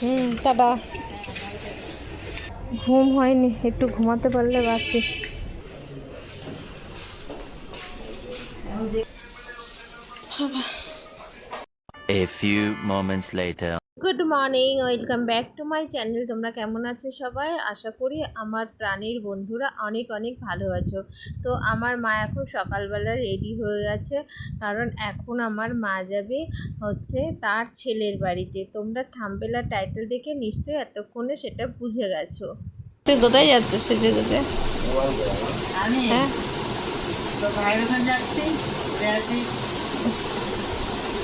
হুম tata ঘুম হয়নি একটু ঘুমাতে পারলে বাঁচি A few moments later. Good morning welcome back to my channel তোমরা কেমন আছো সবাই? আশা করি আমার প্রাণীর বন্ধুরা অনেক অনেক ভালো আছো। তো আমার মা এখন সকালবেলা রেডি হয়ে গেছে কারণ এখন আমার মা যাবে হচ্ছে তার ছেলের বাড়িতে। তোমরা থাম্বেলা টাইটেল দেখে নিশ্চয়ই এতক্ষণে সেটা বুঝে গেছো। তুই কোথায় যাচ্ছ সেজে গুজে আমি? হ্যাঁ। ভাইয়ের ওখানে যাচ্ছি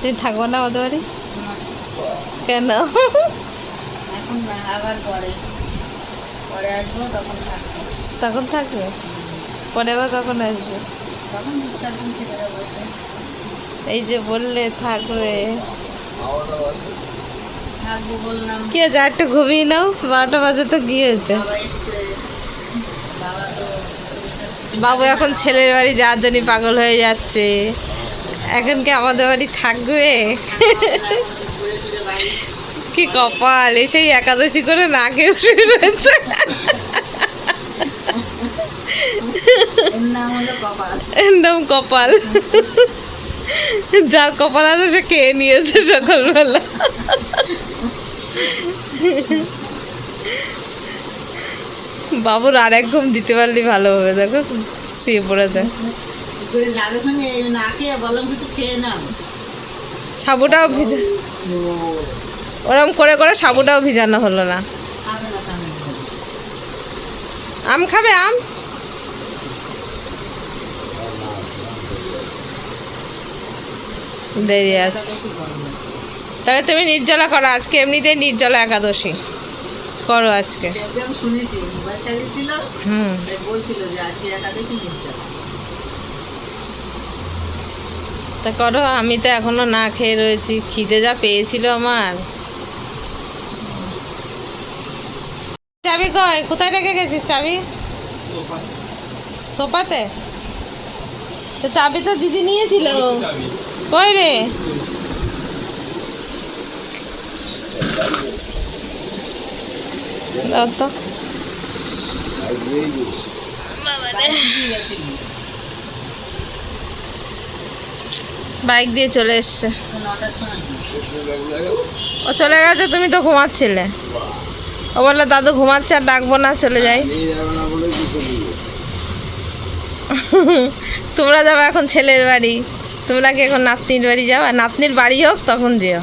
তুই থাকব না ওদের বাড়ি? কেন? এখন না আবার পরে। পরে আসব তখন থাকব। তখন থাকবে? পরে আবার কখন আসবে? তখন দু চার দিন থেকে এই যে বললে থাকবে। থাকব বললাম। কি আছে একটু ঘুমিয়ে নাও বারোটা বাজে তো কি হয়েছে বাবা এখন ছেলের বাড়ি যাওয়ার জন্য পাগল হয়ে যাচ্ছে। এখন কি আমাদের বাড়ি থাকবে? বাড়ি কি কপাল এসেই একাদশী করে না খেয়ে শুয়ে রয়েছে। নাম কপাল। একদম কপাল। যার কপাল আছে সে খেয়ে নিয়েছে সকালবেলা। বাবুর আর এক ঘুম দিতে পারলে ভালো হবে দেখো শুয়ে পড়েছে। ঘুরে যাবে না খেয়ে বললাম কিছু খেয়ে নাও। সাবুটাও ভিজা ওরম করে করে সাবুটাও ভিজানো হলো না। আম খাবে আম? দেরি আছে। তাহলে তুমি নির্জলা করো আজকে এমনিতেই নির্জলা একাদশী। করো আজকে। শুনেছি মোবাইল চালিয়েছিল হুম। বলছিল যে আজকে একাদশী নিচ্ছে তা করো আমি তো এখনও না খেয়ে রয়েছি। খিদে যা পেয়েছিল আমার। চাবি কয় কোথায় রেখে গেছিস চাবি? সোফাতে? সে চাবি তো দিদি নিয়েছিল। কই রে? দাও তো। বাইক দিয়ে চলে এসছে। ও চলে গেছে তুমি তো ঘুমাচ্ছিলে। ও বলল দাদু ঘুমাচ্ছে আর ডাকবো না চলে যাই। তোমরা যাবে এখন ছেলের বাড়ি। তোমরা কি এখন নাতনির বাড়ি যাবে নাতনির বাড়ি হোক তখন যেও।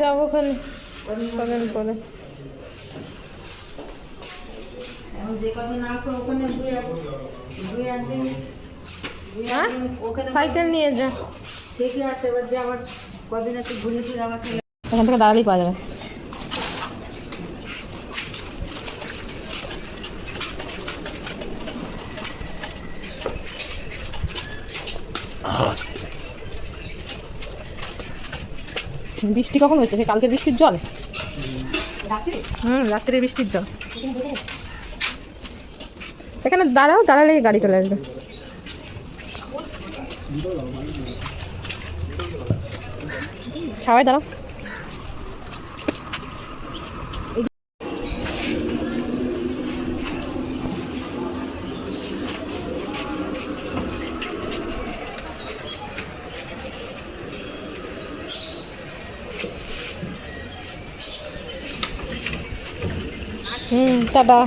যাব ওখানে যে কথা না ওখানে হ্যাঁ? সাইকেল নিয়ে যা। থেকে আসে এবার যে আবার কদিন একটু ঘুরে ফিরে আবার এখান থেকে দাঁড়ালেই পাওয়া যাবে। বৃষ্টি কখন হয়েছে? সে কালকে বৃষ্টির জল? হুম রাত্রে বৃষ্টির জল। এখানে দাঁড়াও দাঁড়ালেই গাড়ি চলে আসবে। ছাওয়াই দাঁড়াও। হুম টাটা।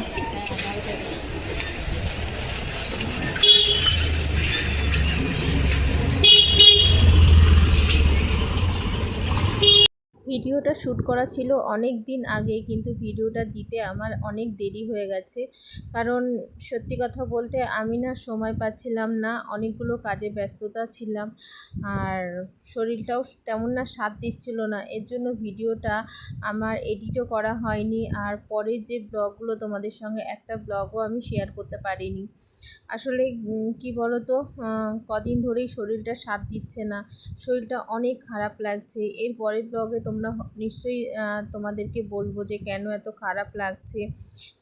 ভিডিওটা শ্যুট করা ছিল অনেক দিন আগে, কিন্তু ভিডিওটা দিতে আমার অনেক দেরি হয়ে গেছে। কারণ সত্যি কথা বলতে আমি না সময় পাচ্ছিলাম না, অনেকগুলো কাজে ব্যস্ততা ছিলাম। আর শরীরটাও তেমন না সাথ দিচ্ছিল না, এর জন্য ভিডিওটা আমার এডিটও করা হয়নি। আর পরের যে ব্লগগুলো তোমাদের সঙ্গে, একটা ব্লগও আমি শেয়ার করতে পারিনি। আসলে কি বলো তো কদিন ধরেই শরীরটা সাথ দিচ্ছে না, শরীরটা অনেক খারাপ লাগছে। এর পরের ব্লগে তোমরা নিশ্চয়ই তোমাদেরকে বলব যে কেন এত খারাপ লাগছে।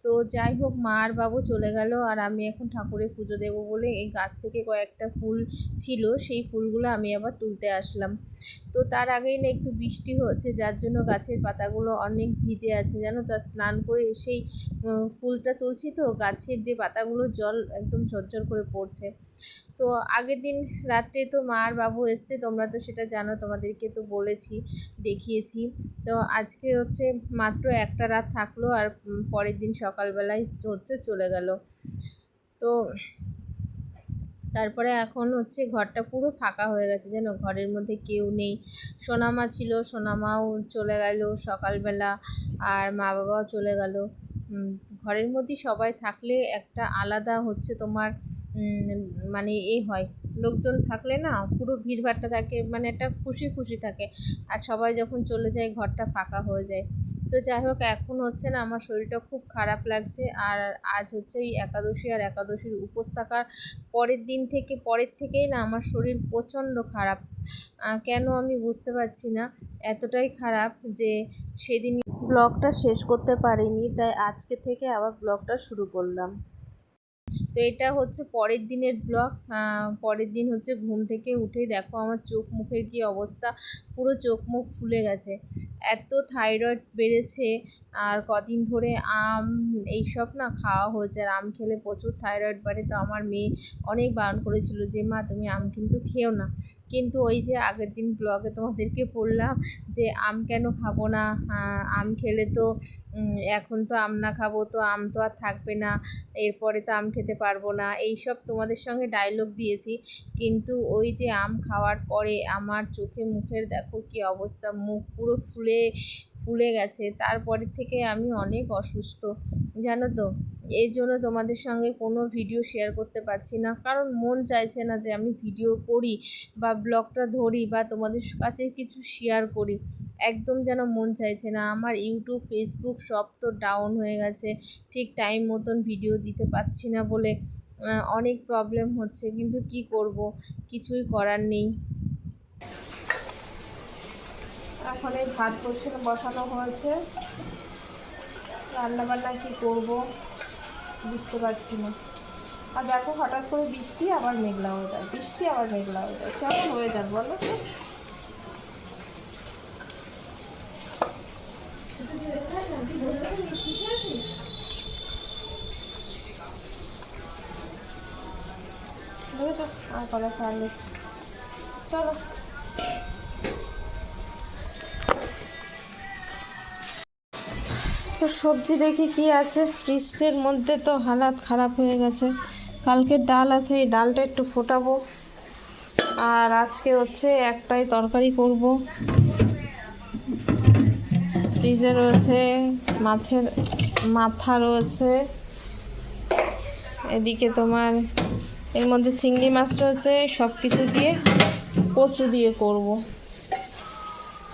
তো যাই হোক, মা আর বাবু চলে গেল আর আমি এখন ঠাকুরের পুজো দেবো বলে এই গাছ থেকে কয়েকটা ফুল ছিল, সেই ফুলগুলো আমি আবার তুলতে আসলাম। তো তার আগেই না একটু বৃষ্টি হচ্ছে, যার জন্য গাছের পাতাগুলো অনেক ভিজে আছে, জানো তো? আর স্নান করে সেই ফুলটা তুলছি তো, গাছের যে পাতাগুলো জল একদম ঝরঝর করে পড়ছে। তো আগের দিন রাত্রে তো মা আর বাবু এসছে, তোমরা তো সেটা জানো, তোমাদেরকে তো বলেছি, দেখিয়েছি। তো আজকে হচ্ছে মাত্র একটা রাত থাকল আর পরের দিন সকালবেলায় হচ্ছে চলে গেল। তো তারপরে এখন হচ্ছে ঘরটা পুরো ফাঁকা হয়ে গেছে যেন, ঘরের মধ্যে কেউ নেই। সোনামা ছিল, সোনামাও চলে গেল সকালবেলা আর মা বাবাও চলে গেল। ঘরের মধ্যে সবাই থাকলে একটা আলাদা হচ্ছে তোমার মানে এ হয়। লোকজন থাকলে না পুরো ভিড়ভাট্টা থাকে মানে একটা খুশি খুশি থাকে। আর সবাই যখন চলে যায়, ঘরটা ফাঁকা হয়ে যায়। তো যাই হোক, এখন হচ্ছে না আমার শরীরটা খুব খারাপ লাগছে। আর আজ হচ্ছে এই একাদশী আর একাদশীর উপোস থাকার পরের দিন থেকে, পরের থেকেই না আমার শরীর প্রচণ্ড খারাপ। কেন আমি বুঝতে পারছি না। এতটাই খারাপ যে সেদিন ব্লগটা শেষ করতে পারিনি, তাই আজকে থেকে আবার ব্লগটা শুরু করলাম। তো এটা হচ্ছে পরের দিনের ব্লগ পরের দিন হচ্ছে ঘুম থেকে উঠে দেখো আমার চোখ মুখের কি অবস্থা, পুরো চোখ মুখ ফুলে গেছে। এত থাইরয়েড বেড়েছে, আর কদিন ধরে আম এইসব না খাওয়া হয়েছে, আর আম খেলে প্রচুর থাইরয়েড বাড়ে। তো আমার মেয়ে অনেক বারণ করেছিল যে, মা, তুমি আম কিন্তু খেও না। কিন্তু ওই যে আগের দিন ব্লগে তোমাদেরকে বললাম যে আম কেন খাব না? আম খেলে তো এখন তো আম না খাব, তো আম তো আর থাকবে না, এরপরে তো আম খেতে পারব না। এই সব তোমাদের সঙ্গে ডায়লগ দিয়েছি। কিন্তু ওই যে আম খাওয়ার পরে আমার চোখে মুখের দেখো কি অবস্থা, মুখ পুরো ফুলে ফুলে গেছে। তারপরে থেকে আমি অনেক অসুস্থ, জানো তো? এই জন্য তোমাদের সঙ্গে কোনো ভিডিও শেয়ার করতে পারছি না। কারণ মন চাইছে না যে আমি ভিডিও করি বা ব্লগটা ধরি বা তোমাদের কাছে কিছু শেয়ার করি। একদম যেন মন চাইছে না। আমার ইউটিউব ফেসবুক সব তো ডাউন হয়ে গেছে। ঠিক টাইম মতন ভিডিও দিতে পারছি না বলে অনেক প্রবলেম হচ্ছে। কিন্তু কি করব? কিছুই করার নেই। এখন এই ভাত বসে বসানো হয়েছে। রান্না বান্না কী করব বুঝতে পারছি না। আর দেখো হঠাৎ করে বৃষ্টি আবার মেঘলা হয়ে যায়, বৃষ্টি আবার মেঘলা হয়ে যায়। কেমন যাক বলো তো। আর কলা চাল চলো। তো সবজি দেখি কি আছে। ফ্রিজের মধ্যে তো হালাত খারাপ হয়ে গেছে। কালকে ডাল আছে, এই ডালটা একটু ফোটাবো। আর আজকে হচ্ছে একটাই তরকারি করব। ফ্রিজে রয়েছে মাছের মাথা রয়েছে। এদিকে তোমার এর মধ্যে চিংড়ি মাছ রয়েছে সব কিছু দিয়ে কচু দিয়ে করব।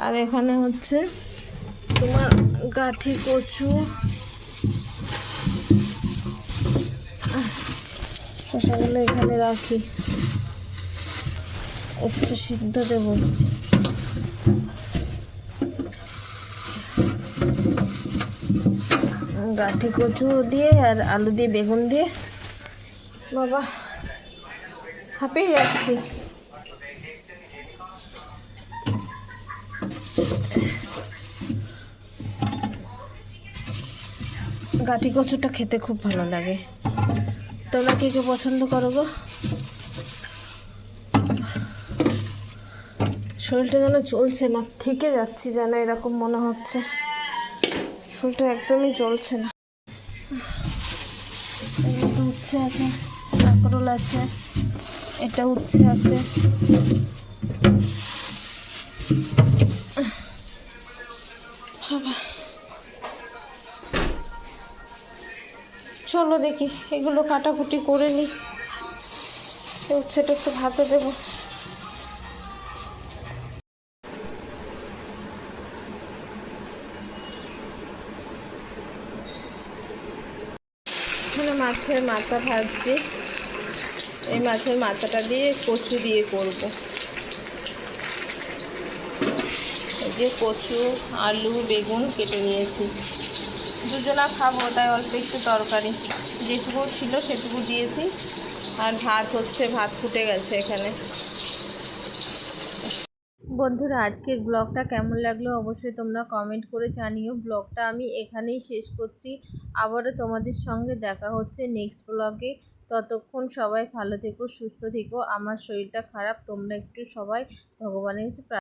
আর এখানে হচ্ছে গাঠি কচু। শশাগুলো এখানে রাখি। উচ্চ সিদ্ধ দেব। গাঠি কচু দিয়ে আর আলু দিয়ে, বেগুন দিয়ে। বাবা, হাঁপিয়ে যাচ্ছি। গাঠি কচুটা খেতে খুব ভালো লাগে। তোমরা কে কে পছন্দ করো গো? শরীরটা যেন চলছে না থেকে যাচ্ছি যেন এরকম মনে হচ্ছে। শরীরটা একদমই চলছে না। উচ্ছে আছে, কাঁকরোল আছে, এটা উচ্ছে আছে। বাবা। চলো দেখি, এগুলো কাটাকুটি করে নিই উচ্ছেটা একটু ভাতে দেবো। মাছের মাথা ভাজছি। এই মাছের মাথাটা দিয়ে কচু দিয়ে করব। এই যে কচু, আলু, বেগুন কেটে নিয়েছি। দুজনা খাব, তাই অল্প একটু তরকারি। যেটুকু ছিল সেটুকু দিয়েছি। আর ভাত হচ্ছে, ভাত ফুটে গেছে এখানে। বন্ধুরা, আজকের ব্লগটা কেমন লাগল অবশ্যই তোমরা কমেন্ট করে জানিও। ব্লগটা আমি এখানেই শেষ করছি। আবারও তোমাদের সঙ্গে দেখা হচ্ছে নেক্সট ব্লগে ততক্ষণ সবাই ভালো থেকো, সুস্থ থেকো। আমার শরীরটা খারাপ, তোমরা একটু সবাই ভগবানের কাছে